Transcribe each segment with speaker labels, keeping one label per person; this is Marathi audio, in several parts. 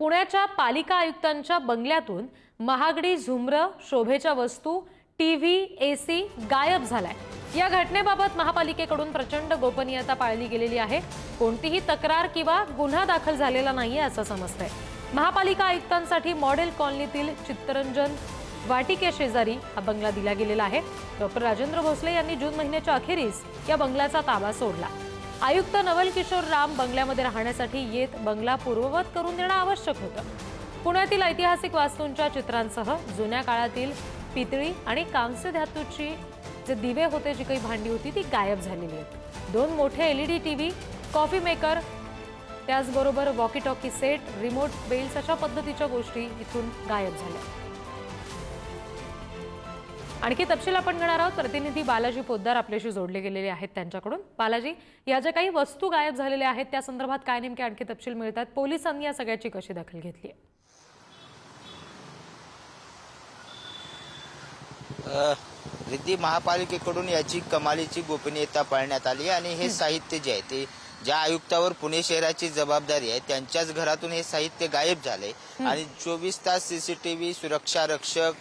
Speaker 1: पुण्याच्या पालिका आयुक्तांच्या बंगल्यातून महागडी झुमरं शोभेच्या वस्तू टी व्ही ए सी गायब झालाय. या घटनेबाबत महापालिकेकडून प्रचंड गोपनीयता पाळली गेलेली आहे. कोणतीही तक्रार किंवा गुन्हा दाखल झालेला नाहीये असं समजतंय. महापालिका आयुक्तांसाठी मॉडेल कॉलनीतील चित्तरंजन वाटिके शेजारी हा बंगला दिला गेलेला आहे. डॉक्टर राजेंद्र भोसले यांनी जून महिन्याच्या अखेरीस या बंगल्याचा ताबा सोडला. आयुक्त नवल किशोर राम बंगल्यामध्ये राहण्यासाठी येत बंगला पूर्ववत करून देणं आवश्यक होतं. पुण्यातील ऐतिहासिक वास्तूंच्या चित्रांसह जुन्या काळातील पितळी आणि कांस्य धातूची जे दिवे होते जी काही भांडी होती ती गायब झालेली आहेत. दोन मोठे L E D T V coffee maker त्याचबरोबर walkie talkie set remote bells अशा पद्धतीच्या गोष्टी इथून गायब झाल्या. आणखी तपशील आपण घेणार आहोत. प्रतिनिधी बालाजी पोद्दार आपल्याशी जोडले गेलेले आहेत त्यांच्याकडून. बालाजी या ज्या काही वस्तू गायब झालेल्या आहेत त्या संदर्भात काय नेमके आणखी तपशील मिळतात? पोलिसांनी या सगळ्याची कशी दखल घेतली? आहे
Speaker 2: रिद्धी महापालिकेकडून याची कमालीची गोपनीयता पाळण्यात आली आणि हे. साहित्य जे आहे ते ज्या आयुक्तावर पुणे शहराची जबाबदारी आहे त्यांच्याच घरातून हे साहित्य गायब झाले आणि चोवीस तास सीसीटीव्ही सुरक्षा रक्षक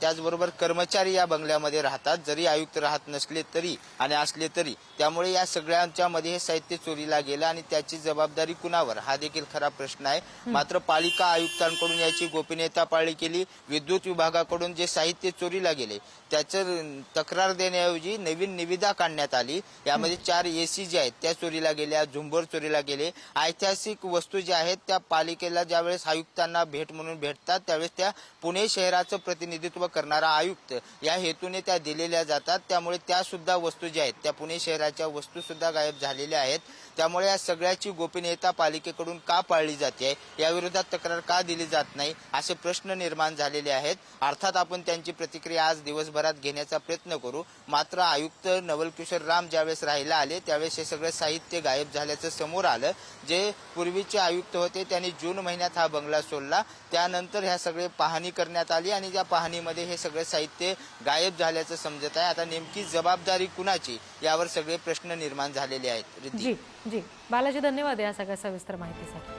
Speaker 2: त्याचबरोबर कर्मचारी या बंगल्यामध्ये राहतात. जरी आयुक्त राहत नसले तरी आणि असले तरी त्यामुळे या सगळ्यांच्या मध्ये हे साहित्य चोरीला गेलं आणि त्याची जबाबदारी कुणावर? हा देखील खरा प्रश्न आहे. मात्र पालिका आयुक्तांकडून याची गोपनीयता पाळली केली विद्युत विभागाकडून जे साहित्य चोरीला गेले त्याचं तक्रार देण्याऐवजी नवीन निविदा काढण्यात आली. यामध्ये चार एसी जे आहेत त्या चोरीला गेल्या झुंबर चोरीला गेले. ऐतिहासिक वस्तू ज्या आहेत त्या पालिकेला ज्यावेळेस आयुक्तांना भेट म्हणून भेटतात त्यावेळेस त्या पुणे शहराचं प्रतिनिधित्व करणारा आयुक्त. या हेतूने त्या दिलेल्या जातात. त्यामुळे त्या सुद्धा वस्तू ज्या आहेत त्या पुणे शहराच्या वस्तू सुद्धा गायब झालेल्या आहेत. त्यामुळे या सगळ्याची गोपनीयता पालिकेकडून का पाळली जाते? याविरोधात तक्रार का दिली जात नाही? असे प्रश्न निर्माण झालेले आहेत. अर्थात आपण त्यांची प्रतिक्रिया आज दिवसभरात घेण्याचा प्रयत्न करू. मात्र आयुक्त नवलकिशोर राम ज्यावेळेस राहायला आले त्यावेळेस हे सगळं साहित्य गायब गायब झाल्याचं समोर आलं. जे पूर्वीचे आयुक्त होते त्यांनी जून महिन्यात हा बंगला सोडला. त्यानंतर ह्या सगळे पाहणी करण्यात आली आणि त्या पाहणीमध्ये हे सगळं साहित्य गायब झाल्याचं समजत आहे. आता नेमकी जबाबदारी कुणाची? यावर सगळे प्रश्न निर्माण झालेले आहेत.
Speaker 1: जी जी. बालाजी धन्यवाद या सगळ्या सविस्तर माहितीसाठी.